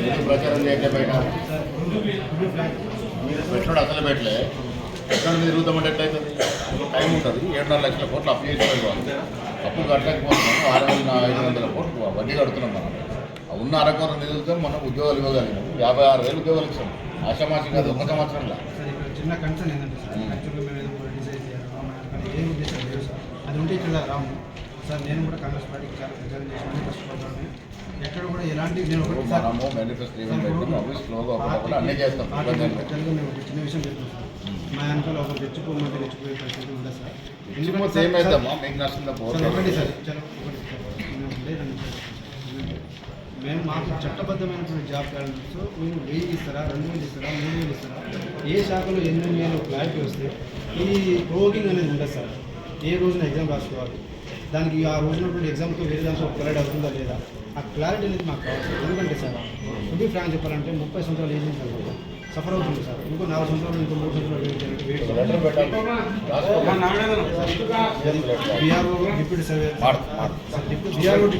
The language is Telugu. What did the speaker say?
ఎందుకు ప్రచారం చేయట్లే బయట? మీరు పెట్టుబడి అసలు పెట్టలే. ఎక్కడ తిరుగుతామంటే ఎట్లయితుంది? టైం ఉంటుంది. ఏడున్నర లక్షల కోట్లు అప్పు చేసి పెట్టుకోవాలి అప్పు కట్టకపోతున్నాం. ఆరు వేల ఐదు వందల కోట్లు వడ్డీ కడుతున్నాం మనం. ఉన్న అరకొర నిధులతో మనం ఉద్యోగాలు ఇవ్వగలిగినాం యాభై ఆరు వేలు ఉద్యోగాలు ఇచ్చాం. ఆశామాషి కాదు ఒక సంవత్సరంలో. సార్ ఇక్కడ చిన్న కన్సర్న్ ఏంటంటే సార్ మ్మ్. యాక్చువల్గా మేము ఏదో కూడా డిసైడ్ చేయాలి కానీ ఏ ఉద్దేశం లేదు సార్. అది ఉంటే ఇక్కడ రాము. సార్ నేను కూడా కాంగ్రెస్ పార్టీకి ఎక్కడ కూడా ఎలాంటి నేను మనము మేనిఫెస్టో స్లోగా అన్నీ చేస్తాం. యాక్చువల్గా మేము ఒక చిన్న విషయం చెప్తున్నాం మా వెనకాల పరిస్థితి ఉండదు సార్? ఎందుకంటే సార్- ఏమైందమ్మా మీకు నష్టం సార్ ఒకటి సార్ చలో ఒకటి సార్ మేము మేము మాకు చట్టబద్ధమైనటువంటి జాబ్ క్యాలెండర్స్ మీరు వెయ్యి ఇస్తారా రెండు వేలు ఇస్తారా మూడు వేలు ఇస్తారా? ఏ శాఖలో ఎన్ని వేలు క్లారిటీ వస్తే ఈ ప్రోగింగ్ అనేది ఉండదు సార్. ఏ రోజున ఎగ్జామ్ రాసుకోవాలి? దానికి ఆ రోజునటువంటి ఎగ్జామ్తో వేరే దాంట్లో కొలైడ్ అవుతుందా లేదా? ఆ క్లారిటీ అనేది మాకు కావాలి. సార్. ఎందుకంటే సార్ బి ఫ్రాంక్ చెప్పాలంటే ముప్పై సంవత్సరాలు ఏజ్ సఫర్ అవుతుంది సార్. ఇంకో నాలుగు సంవత్సరాలు ఇంకో మూడు సంవత్సరాలు. BRO deputy survey. BRO deputy